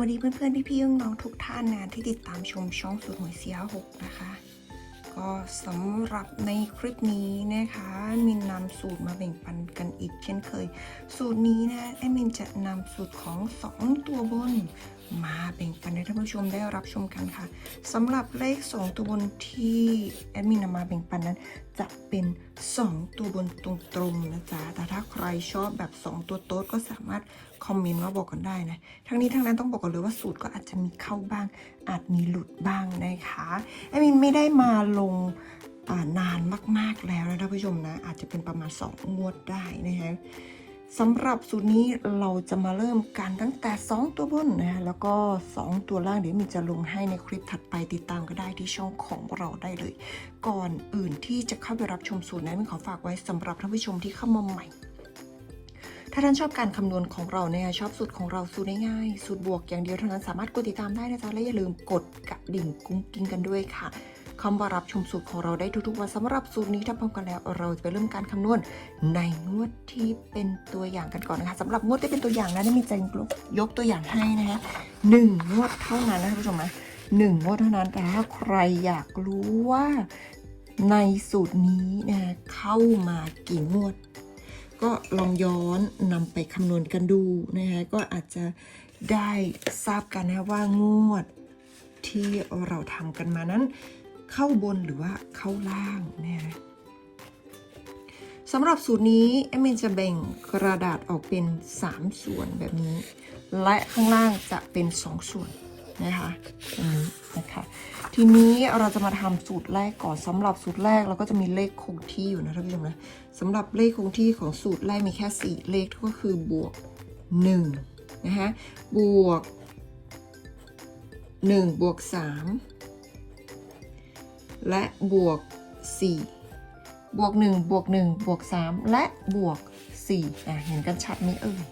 วัสดีเพื่อนๆ พี่ๆน้องๆทุกท่านนะที่ติดตามชมช่องสุดหวยเสียหกนะคะ ก็สำหรับในคลิปนี้นะคะมินนำสูตรมาแบ่งปันกันอีกเช่นเคย สูตรนี้นะแอดมินจะนำสูตรของ 2 ตัวบน มาแบ่งปันให้ท่านผู้ชมได้รับชมกันค่ะสำหรับเลข 2 ตัวบนที่แอดมินนำมาแบ่งปันนั้น จะเป็น 2 ตัวบนตรงๆนะจ๊ะแต่ถ้าใครชอบแบบ 2 ตัวโต๊ดก็สามารถคอมเมนต์มาบอกกันได้นะ ทั้งนี้ทั้งนั้นต้องบอกกันเลยว่าสูตรก็อาจจะมีเข้าบ้าง อาจมีหลุดบ้างนะคะแอดมินไม่ได้มาลงนานมากๆแล้วนะท่านผู้ชมนะอาจจะเป็นประมาณ 2 งวดได้นะคะ สำหรับสูตรนี้เราจะมาเริ่มกันตั้งแต่ 2 ตัวบนนะแล้วก็ 2 ตัวล่างเดี๋ยวมินจะลงให้ในคลิปถัดไปติดตามก็ได้ที่ช่องของเราได้เลย ก่อนอื่นที่จะเข้าไปรับชมสูตรนั้นมินขอฝากไว้สำหรับท่านผู้ชมที่เข้ามาใหม่ ถ้าท่านชอบการคำนวณของเราเนี่ยชอบสูตรของเราสูตรง่ายๆสูตรบวกอย่างเดียวเท่านั้นสามารถกดติดตามได้นะจ๊ะและอย่าลืมกดกระดิ่งกุ้งกิ้งกันด้วยค่ะ คำว่ารับชมสูตรของเราได้ทุกๆวันสำหรับสูตรนี้ถ้าพร้อมกันแล้ว เราจะไปเริ่มการคำนวณในงวดที่เป็นตัวอย่างกันก่อนนะคะสำหรับงวดที่เป็นตัวอย่างนะนี่มีใจยกตัวอย่างให้นะคะหนึ่งงวดเท่านั้นนะท่านผู้ชมนะหนึ่งงวดเท่านั้นแต่ถ้าใครอยากรู้ว่าในสูตรนี้นะเข้ามากี่งวด ก็ลองย้อนนำไปคำนวณกันดูนะคะก็อาจจะได้ทราบกันนะว่างวดที่เราทำกันมานั้น เข้าบนหรือว่าเข้าล่างนะคะสำหรับสูตรนี้แอมมินจะแบ่งกระดาษออกเป็น 3 ส่วนแบบนี้ และข้างล่างจะเป็น 2 ส่วนนะคะตรงนี้นะคะทีนี้เราจะมาทำสูตรแรกก่อนสำหรับสูตรแรกเราก็จะมีเลขคงที่อยู่นะท่านผู้ชมนะสำหรับเลขคงที่ของสูตรแรกมีแค่ 4 เลขก็คือบวก1นะคะบวก 1 บวก 3 และบวก 4 บวก 1 บวก 1 บวก 3 และบวก4อะเห็นกันชัดไหมเอ่ย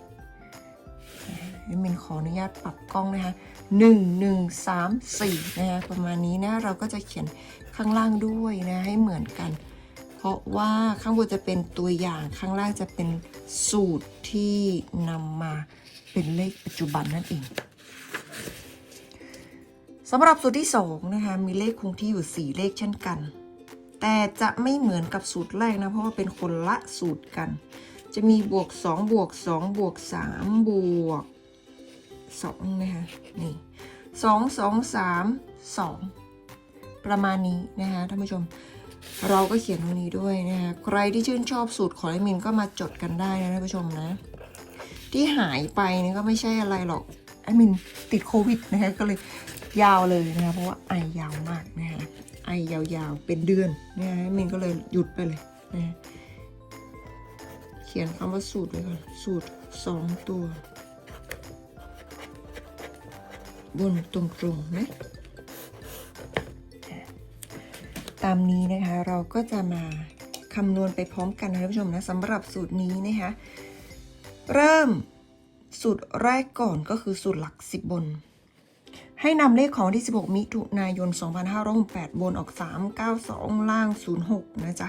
เดี๋ยวมินขออนุญาตปรับกล้องนะคะหนึ่งหนึ่งสามสี่นะคะประมาณนี้นะ เราก็จะเขียนข้างล่างด้วยนะให้เหมือนกัน เพราะว่าข้างบนจะเป็นตัวอย่างข้างล่างจะเป็นสูตรที่นำมาเป็นเลขปัจจุบันนั่นเอง สำหรับสูตรที่สองนะคะมีเลขคงที่อยู่ 4 เลขเช่นกัน แต่จะไม่เหมือนกับสูตรแรกนะ เพราะว่าเป็นคนละสูตรกัน จะมีบวก2บวก2บวก3บวก2นะคะนี่2 2 3 2ประมาณนี้นะคะท่านผู้ชมเราก็เขียนตรงนี้ด้วยนะคะใครที่ชื่นชอบสูตรของไอมินก็มาจดกันได้นะท่านผู้ชมนะ ที่หายไปนี่ก็ไม่ใช่อะไรหรอกไอมินติดโควิดนะคะก็เลย ยาวเลยนะคะเพราะว่าไอยาวมากนะคะไอยาวๆเป็นเดือนนะคะมินก็เลยหยุดไปเลยนะะเขียนคำว่าสูตรเลยก่อนสูตรสองตัว บนตรงๆนะตามนี้นะคะเราก็จะมาคำนวณไปพร้อมกันนะท่านผู้ชมนะสำหรับสูตรนี้นะคะเริ่มสูตรแรกก่อนก็คือสูตรหลัก10บน ให้นำเลขของที่ 16 มิถุนายน 2568 บนออก 392 ล่าง 06 นะจ๊ะ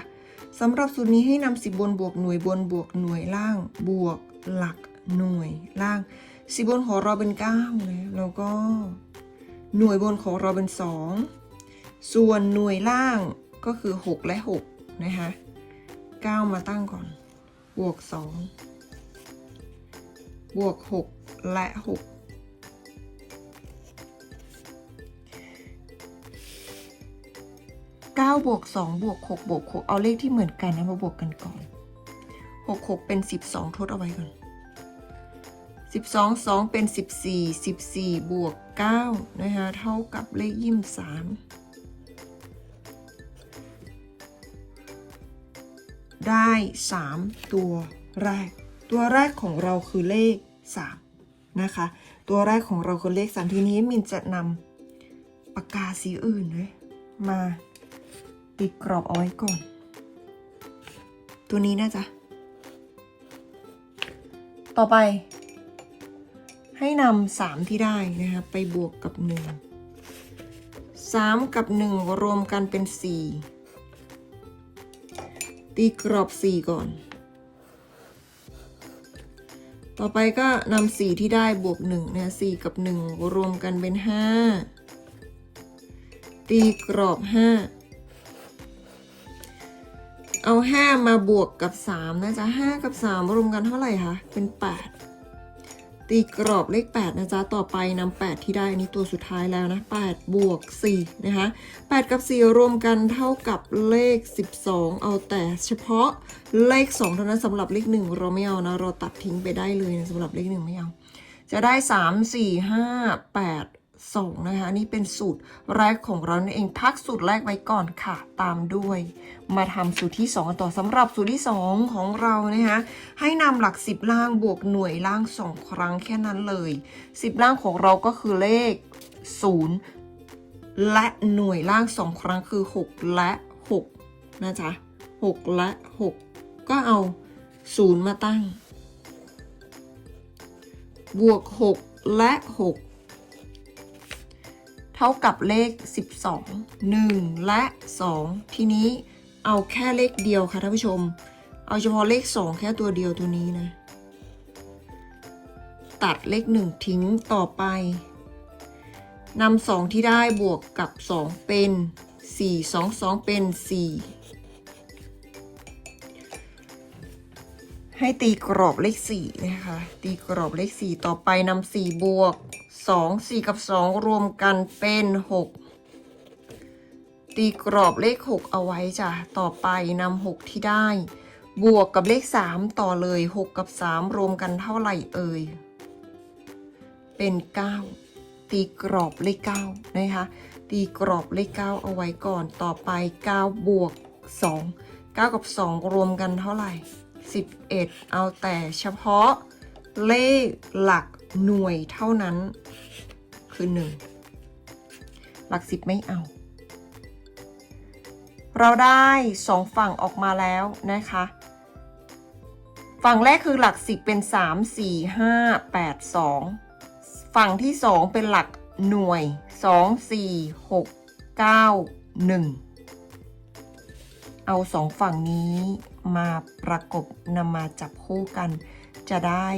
สำหรับสูตรนี้ให้นำ10 บนบวกหน่วยบนบวกหน่วยล่าง บวกหลักหน่วยล่าง 10 บนของเราเป็น 9 นะ แล้วก็หน่วยบนของเราเป็น 2 ส่วนหน่วยล่างก็คือ 6 และ 6 นะคะ9 มาตั้งก่อน บวก 2 บวก 6 และ 6 9บวก2บวก6บวก6เอาเลขที่เหมือนกันนะมาบวกกันก่อน 6 6 เป็น 12 ทดเอาไว้ก่อน 12 2 เป็น 14 14 บวก9นะคะเท่ากับเลขยี่สามได้ 3 ตัวแรก ตัวแรกของเราคือเลข 3 นะคะ ตัวแรกของเราคือเลขสามทีนี้มินจะนำปากกาสีอื่นเลยมา ติดกรอบเอาไว้ก่อน ตัวนี้นะจ๊ะ ต่อไป ให้นำสามที่ได้นะคะไปบวกกับหนึ่งสามกับหนึ่งรวมกันเป็นสี่ตีกรอบสี่ก่อน ต่อไปก็นำสี่ที่ได้บวกหนึ่งเนี่ยสี่กับหนึ่งรวมกันเป็นห้าตีกรอบห้า เอาห้ามาบวกกับสามนะจ๊ะห้ากับสามรวมกันเท่าไหร่คะ เป็นแปดตีกรอบเลข 8 นะจ๊ะ ต่อไปนำ8ที่ได้อันนี้ตัวสุดท้ายแล้วนะ 8 บวก 4 นะคะ 8 กับ 4 รวมกันเท่ากับเลข 12 เอาแต่เฉพาะเลข 2 เท่านั้นสำหรับเลข 1 เราไม่เอานะ เราตัดทิ้งไปได้เลยนะสำหรับเลข 1 ไม่เอา จะได้ 3 4 5 8 2นะคะนี่เป็นสูตรแรกของเรานั่นเองพักสูตรแรกไว้ก่อนค่ะ ตามด้วย มาทำสูตรที่2กันต่อสำหรับสูตรที่ 2 ของเรานะคะให้นำหลัก 10 ล่างบวกหน่วยล่าง 2 ครั้งแค่นั้นเลย 10 ล่างของเราก็คือเลข 0 และหน่วยล่าง 2 ครั้งคือ 6 และ 6 นะจ๊ะ 6 และ 6 ก็เอา 0 มาตั้ง บวก 6 และ 6 เท่ากับเลข 12 1 และ 2 ทีนี้เอาแค่เลขเดียวค่ะท่านผู้ชม เอาเฉพาะเลข 2 แค่ตัวเดียวตัวนี้นะ ตัดเลข 1 ทิ้งต่อไปนำ2ที่ได้บวกกับ 2 เป็น 4 2 2 เป็น 4 ให้ตีกรอบเลข 4 นะคะ ตีกรอบเลข 4 ต่อไปนำ4บวก 2 4กับ2รวมกันเป็น6ตีกรอบเลข6เอาไว้จ้ะต่อไปนำ6ที่ได้ บวกกับเลข3ต่อเลย6กับ3รวมกันเท่าไหร่เอ่ยเป็น9ตีกรอบเลข9นะคะตีกรอบเลข9เอาไว้ก่อนต่อไป9บวก2 9กับ2รวมกันเท่าไหร่11เอาแต่เฉพาะเลขหลัก หน่วยเท่านั้น คือ1หลัก10ไม่เอา เราได้สองฝั่งออกมาแล้วนะคะ ฝั่งแรกคือหลัก10เป็น3 4 5 8 2ฝั่งที่2เป็นหลักหน่วย2 4 6 9 1เอาสองฝั่งนี้มาประกบนำมาจับคู่กัน จะได้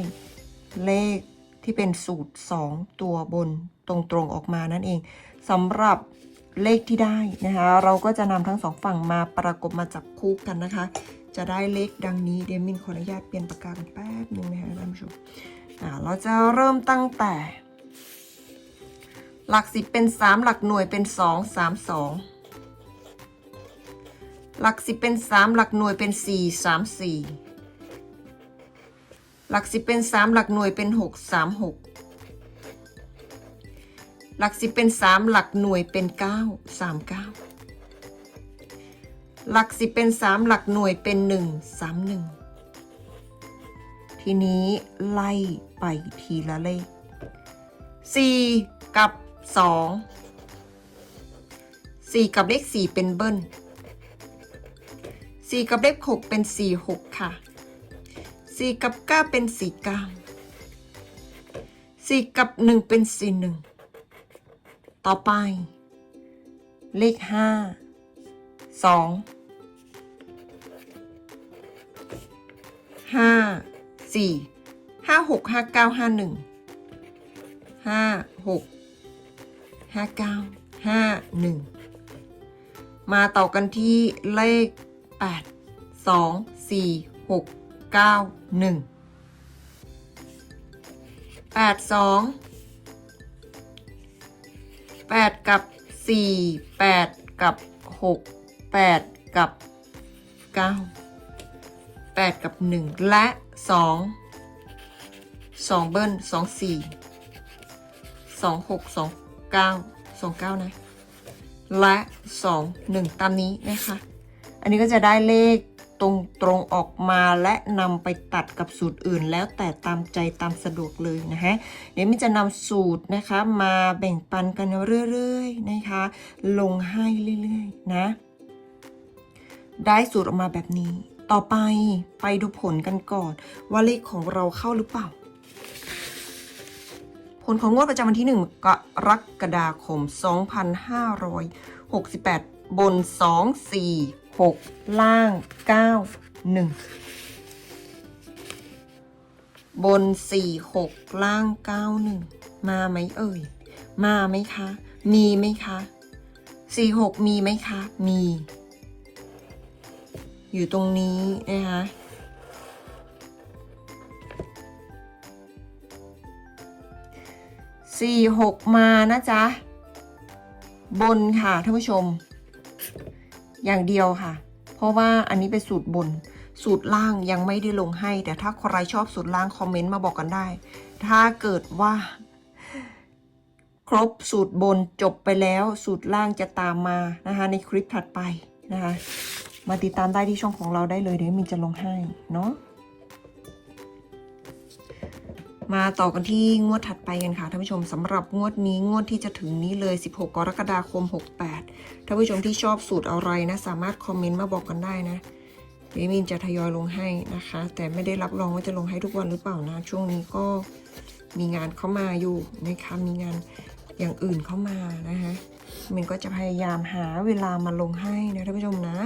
เลข ที่เป็นสูตร 2 ตัวบนตรงๆออกมานั่นเองสำหรับเลขที่ได้นะคะ เราก็จะนำทั้งสองฝั่งมาประกบมาจับคู่กันนะคะ จะได้เลขดังนี้เดมินขออนุญาตเปลี่ยนปากกากันแป๊บนึงนะคะท่านผู้ชมอ่าเราจะเริ่มตั้งแต่ หลักสิบเป็น 3 หลักหน่วยเป็น 2 3 2 หลักสิบเป็น 3 หลักหน่วยเป็น 4 3 4 หลักสิบเป็น3หลักหน่วยเป็น6 3 6หลักสิบเป็น3หลักหน่วยเป็น9 3 9หลักสิบเป็น3หลักหน่วยเป็น1 3 1ทีนี้ไล่ไปทีละเลข4กับ2 4กับเลข4เป็นเบิ้ล4กับเลข6เป็น4 6ค่ะ 4กับ9เป็น4 9 4กับ1เป็น4 1ต่อไป เลข5 2ห้าสี่ห้าหกห้าเก้าห้าหนึ่งห้าหกห้าเก้าห้าหนึ่งมาต่อกันที่เลขแปดสองสี่หก เก้าหนึ่งแปดสองแปดกับสี่แปดกับหกแปดกับเก้า8กับ1และ2 2เบิ้ล2 4 2 6 2 9 2 9นะ และ2 1ตามนี้นะคะ อันนี้ก็จะได้เลข ตรงตรงๆออกมาและนำไปตัดกับสูตรอื่น แล้วแต่ตามใจตามสะดวกเลยนะฮะเดี๋ยวมินจะนำสูตรนะคะมาแบ่งปันกันเรื่อยๆนะคะ ลงให้เรื่อยๆนะ ได้สูตรออกมาแบบนี้ ต่อไปไปดูผลกันก่อน ว่าเลขของเราเข้าหรือเปล่า ผลของงวดประจำวันที่ 1 กรกฎาคม 2568 บน 2 4 6 ล่าง 9 1 บน 4 6 ล่าง 9 1 มาไหมเอ่ย มาไหมคะ มีไหมคะ 4 6 มีไหมคะ มี อยู่ตรงนี้นะคะสี่หกมานะจ๊ะ บนค่ะท่านผู้ชม อย่างเดียวค่ะ เพราะว่าอันนี้เป็นสูตรบน สูตรล่างยังไม่ได้ลงให้ แต่ถ้าใครชอบสูตรล่างคอมเมนต์มาบอกกันได้ ถ้าเกิดว่า ครบสูตรบนจบไปแล้ว สูตรล่างจะตามมานะคะในคลิปถัดไปนะคะ มาติดตามได้ที่ช่องของเราได้เลยเดี๋ยวมินจะลงให้เนาะ มาต่อกันที่งวดถัดไปกันค่ะท่านผู้ชมสำหรับงวดนี้งวดที่จะถึงนี้เลย 16 กรกฎาคม 68ท่านผู้ชมที่ชอบสูตรอะไรนะ สามารถคอมเมนต์มาบอกกันได้นะเดี๋ยวมินจะทยอยลงให้นะคะ แต่ไม่ได้รับรองว่าจะลงให้ทุกวันหรือเปล่านะ ช่วงนี้ก็มีงานเข้ามาอยู่นะคะมีงานอย่างอื่นเข้ามานะคะ มินก็จะพยายามหาเวลามาลงให้นะท่านผู้ชมนะ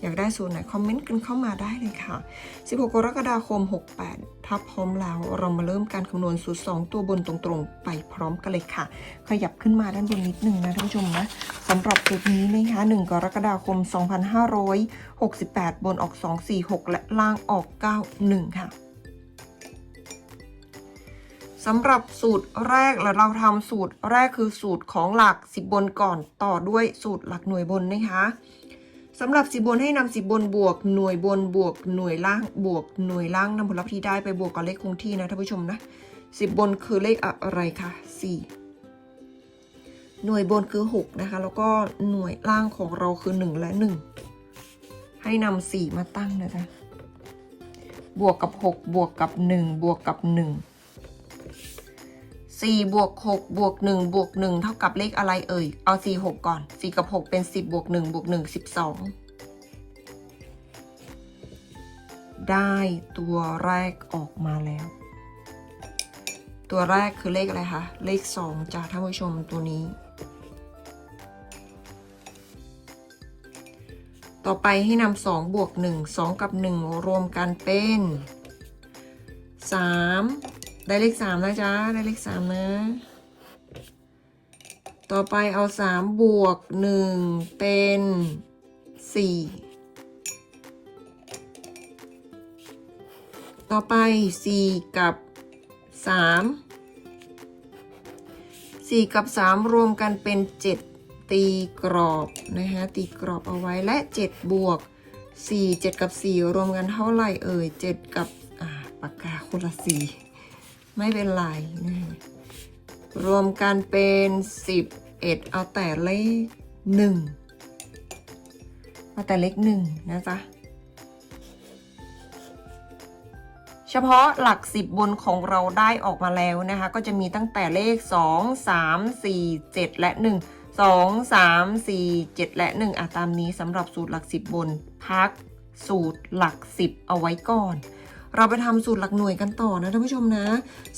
อยากได้สูตรไหนคอมเมนต์กันเข้ามาได้เลยค่ะ 16 กรกฎาคม 68 ถ้าพร้อมแล้วเรามาเริ่มการคำนวณสูตร 2 ตัวบนตรงๆ ไปพร้อมกันเลยค่ะ ขยับขึ้นมาด้านบนนิดนึงนะท่านผู้ชมนะสำหรับสูตรนี้นะคะ 1 กรกฎาคม 2568 บนออก 246 และล่างออก 91 ค่ะ สำหรับสูตรแรกแล้วเราทำสูตรแรกคือสูตรของหลัก 10 บนก่อนต่อด้วยสูตรหลักหน่วยบนนะคะสำหรับ 10 บนให้นำ10 บนบวกหน่วยบนบวกหน่วยล่างบวกหน่วยล่างนำผลลัพธ์ที่ได้ไปบวกกับเลขคงที่นะท่านผู้ชมนะ10 บนคือเลขอะไรคะ4 หน่วยบนคือ 6 นะคะ แล้วก็หน่วยล่างของเราคือ 1 และ 1 ให้นำ4มาตั้งนะคะบวกกับ 6 บวกกับ 1 บวกกับ 1 สี่บวกหกบวกหนึ่งบวกหนึ่งเท่ากับเลขอะไรเอ่ย เอาสี่หกก่อนสี่กับหกเป็นสิบบวกหนึ่งบวกหนึ่งสิบสองได้ตัวแรกออกมาแล้ว ตัวแรกคือเลขอะไรคะ เลขสองจ้าท่านผู้ชมตัวนี้ ต่อไปให้นำสองบวกหนึ่งสองกับหนึ่งรวมกันเป็นสาม ได้เลขสามนะจ๊ะ ได้เลขสามนะ ต่อไปเอาสามบวกหนึ่งเป็นสี่ต่อไปสี่กับสามสี่กับสามรวมกันเป็นเจ็ดตีกรอบนะคะตีกรอบเอาไว้และเจ็ดบวกสี่เจ็ดกับสี่รวมกันเท่าไหร่เอ่ยเจ็ดกับปากกาคนละสี่ ไม่เป็นไรนะรวมกันเป็นสิบเอ็ดเอาแต่เลขหนึ่งเอาแต่เลขหนึ่งนะจ๊ะ เฉพาะหลักสิบบนของเราได้ออกมาแล้วนะคะ ก็จะมีตั้งแต่เลข 2 3 4 7 และ 1 2 3 4 7 และ 1 อะตามนี้สำหรับสูตรหลักสิบบน พักสูตรหลักสิบเอาไว้ก่อน เราไปทำสูตรหลักหน่วยกันต่อนะท่านผู้ชมนะ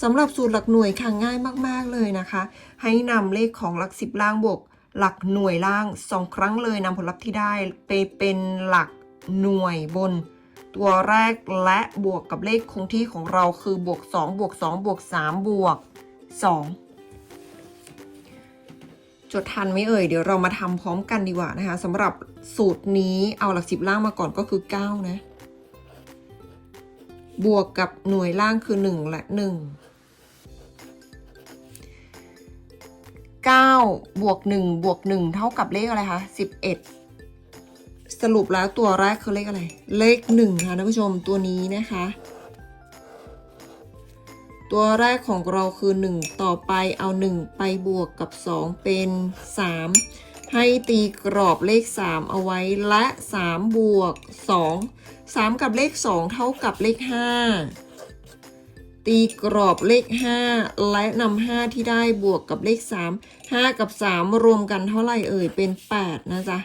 สำหรับสูตรหลักหน่วยค่ะง่ายมากๆเลยนะคะ ให้นำเลขของหลักสิบล่างบวกหลักหน่วยล่างสองครั้งเลยนำผลลัพธ์ที่ได้ไปเป็นหลักหน่วยบน ตัวแรกและบวกกับเลขคงที่ของเราคือบวก2บวก2บวก3บวก2จดทันไหมเอ่ย เดี๋ยวเรามาทำพร้อมกันดีกว่านะคะสำหรับสูตรนี้เอาหลักสิบล่างมาก่อนก็คือ 9 นะ บวกกับหน่วยล่างคือ 1 และ 1 9 บวก 1 บวก 1 เท่ากับเลขอะไรคะ11 สรุปแล้วตัวแรกคือเลขอะไร เลข 1 ค่ะท่านผู้ชมตัวนี้นะคะ ตัวแรกของเราคือ 1 ต่อไปเอา 1 ไปบวกกับ 2 เป็น 3 ให้ตีกรอบเลข 3 เอาไว้และ 3 บวก 2 3 กับเลข 2 เท่ากับเลข 5 ตีกรอบเลข 5 และนำ5ที่ได้บวกกับเลข 3 5 กับ 3 รวมกันเท่าไหร่เอ่ยเป็น 8 นะจ๊ะ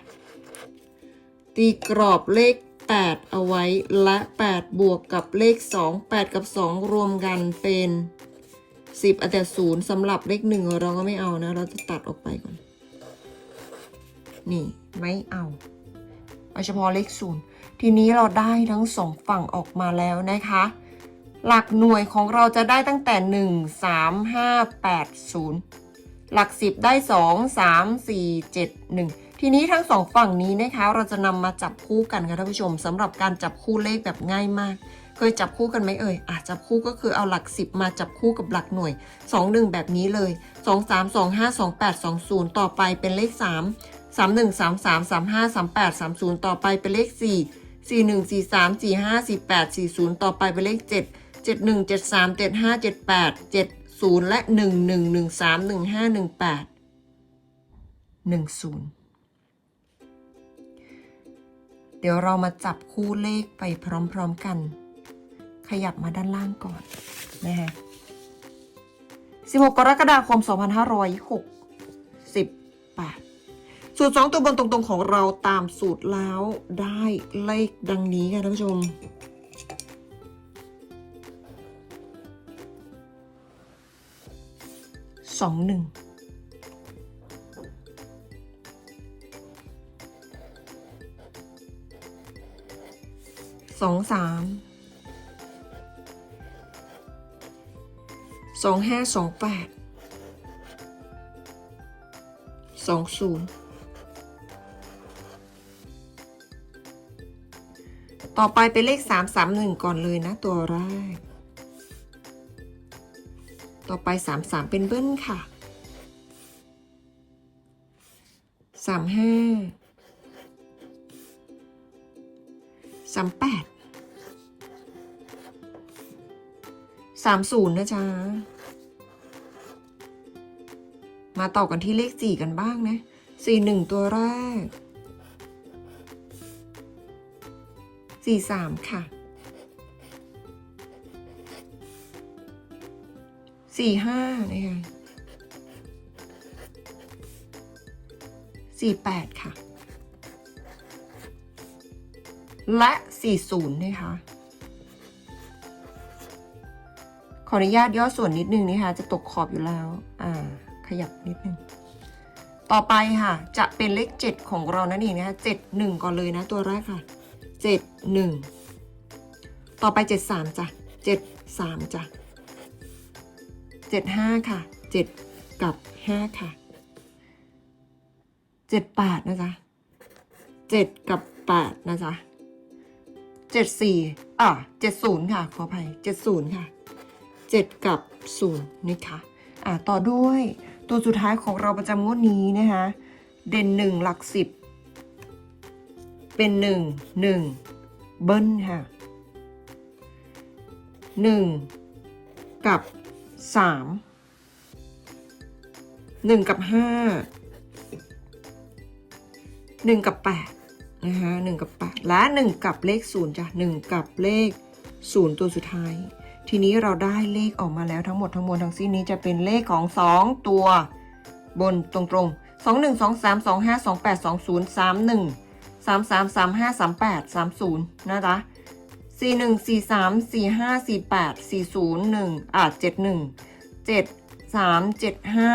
ตีกรอบเลข 8 เอาไว้และ 8 บวกกับเลข 2 8 กับ 2 รวมกันเป็น 10อันแต่ศูนย์สำหรับเลข 1 เราก็ไม่เอานะ เราจะตัดออกไปก่อน นี่ไม่เอาเอาเฉพาะเลขศูนย์ทีนี้เราได้ทั้งสองฝั่งออกมาแล้วนะคะ หลักหน่วยของเราจะได้ตั้งแต่ 1 3 5 8 0 หลัก 10 ได้ 2 3 4 7 1 ทีนี้ทั้งสองฝั่งนี้นะคะ เราจะนำมาจับคู่กันค่ะท่านผู้ชมสำหรับการจับคู่เลขแบบง่ายมากเคยจับคู่กันไหมเอ่ยอะจับคู่ก็คือเอาหลัก 10 มาจับคู่กับหลักหน่วย 2 1 แบบนี้เลย 2 3 2 5 2 8 2 0 ต่อไปเป็นเลข 3 3 1 3 3 3 5 3 8 3 0 ต่อไปเป็นเลข 4 4 1 4 3 4 5 4 8 4 0 ต่อไปเป็นเลข 7 7 1 7 3 7 5 7 8 7 0 และ 1 1 1 3 1 5 1 8 1 0 เดี๋ยวเรามาจับคู่เลขไปพร้อมๆกัน ขยับมาด้านล่างก่อนนะฮะ16 กรกฎาคม 2560 8 สูตร2ตัวบนตรงๆของเราตามสูตรแล้วได้เลขดังนี้ค่ะท่านผู้ชมสองหนึ่งสองสามสองห้าสองแปดสองศูนย์ ต่อไปเป็นเลขสามสามหนึ่งก่อนเลยนะตัวแรก ต่อไปสามสามเป็นเบิ้ลค่ะสามห้าสามแปดสามศูนะจ๊ะ มาต่อกันที่เลขสี่กันบ้างนะสี่หนึ่งตัวแรก สี่สามค่ะสี่ห้านะคะสี่แปดค่ะ และสี่ศูนย์นะคะ ขออนุญาตย่อส่วนนิดนึงนะคะ จะตกขอบอยู่แล้ว อ่า ขยับนิดนึงต่อไปค่ะ จะเป็นเลขเจ็ดของเรานั่นเองนะคะเจ็ดหนึ่งก่อนเลยนะตัวแรกค่ะ เจ็ดหนึ่งต่อไปเจ็ดสามจ้ะเจ็ดสามจ้ะเจ็ดห้าค่ะเจ็ดกับห้าค่ะเจ็ดแปดนะจ๊ะเจ็ดกับแปดนะจ๊ะเจ็ดสี่อะเจ็ดศูนย์ค่ะ ขออภัยเจ็ดศูนย์ค่ะเจ็ดกับศูนย์นะคะอะต่อด้วยตัวสุดท้ายของเราประจำงวดนี้นะคะ เด่นหนึ่งหลักสิบ เป็นหนึ่งหนึ่งเบิ้ลค่ะหนึ่งกับสามหนึ่งกับห้าหนึ่งกับแปดนะคะหนึ่งกับแปดและหนึ่งกับเลขศูนย์จ้ะหนึ่งกับเลขศูนย์ตัวสุดท้าย ทีนี้เราได้เลขออกมาแล้วทั้งหมดทั้งมวลทั้งสิ้นนี้จะเป็นเลขของสองตัวบนตรงๆสองหนึ่งสองสาม สามสามสามห้าสามแปดสามศูนย์นะจ๊ะสี่หนึ่งสี่สามสี่ห้าสี่แปดสี่ศูนย์หนึ่งอะเจ็ดหนึ่งเจ็ดสามเจ็ดห้า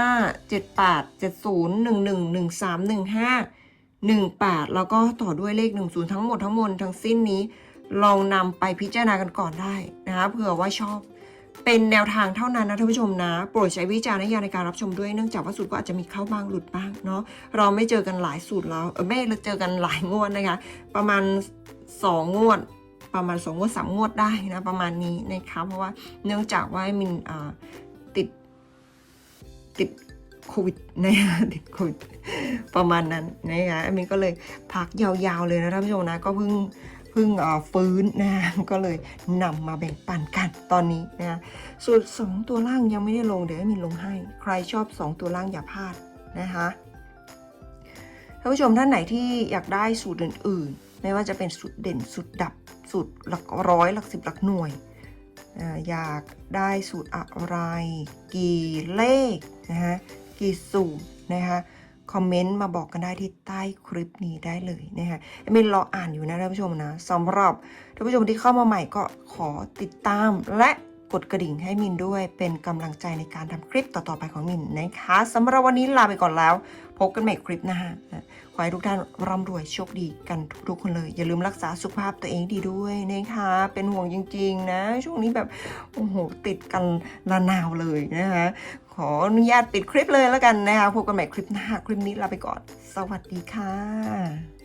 เจ็ดแปดเจ็ดศูนย์หนึ่งหนึ่งหนึ่งสามหนึ่งห้าหนึ่งแปดแล้วก็ต่อด้วยเลขหนึ่งศูนย์ทั้งหมดทั้งมวลทั้งสิ้นนี้ ลองนำไปพิจารณากันก่อนได้นะคะเผื่อว่าชอบ เป็นแนวทางเท่านั้นนะท่านผู้ชมนะ โปรดใช้วิจารณญาณในการรับชมด้วยเนื่องจากว่าสูตรก็อาจจะมีเข้าบ้างหลุดบ้างเนาะเราไม่เจอกันหลายสูตรแล้วไม่เจอกันหลายงวดนะคะ ประมาณสองงวด ประมาณสองงวดสามงวดได้นะประมาณนี้นะคะเพราะว่าเนื่องจากว่ามินติดติดโควิดนะคะติดโควิดประมาณนั้นนะคะมินก็เลยพักยาวๆเลยนะท่านผู้ชมนะก็เพิ่ง พิ่งฟื้นนะก็เลยนำมาแบ่งปันกันตอนนี้นะส่วนสองตัวล่างยังไม่ได้ลงเดี๋ยวให้มินลงให้ ใครชอบสองตัวล่างอย่าพลาดนะคะท่านผู้ชมท่านไหนที่อยากได้สูตรอื่นๆ ไม่ว่าจะเป็นสุดเด่นสุดดับสุดหลักร้อยหลักสิบหลักหน่วยอ่าอยากได้สูตรอะไร กี่เลขนะฮะกี่สูตรนะคะ คอมเมนต์มาบอกกันได้ที่ใต้คลิปนี้ได้เลยนะคะเอมินรออ่านอยู่นะท่านผู้ชมนะสำหรับท่านผู้ชมที่เข้ามาใหม่ก็ขอติดตามและกดกระดิ่งให้มินด้วยเป็นกำลังใจในการทำคลิปต่อๆไปของมินนะคะสำหรับวันนี้ลาไปก่อนแล้ว พบกันใหม่คลิปหน้านะขอให้ทุกท่านร่ำรวยโชคดีกันทุกๆคนเลย อย่าลืมรักษาสุขภาพตัวเองดีด้วยนะคะ เป็นห่วงจริง ๆ นะ ช่วงนี้แบบ โอ้โห ติดกันระนาวเลยนะคะ ขออนุญาตปิดคลิปเลยแล้วกันนะคะ พบกันใหม่คลิปหน้า คลิปนี้ลาไปก่อน สวัสดีค่ะ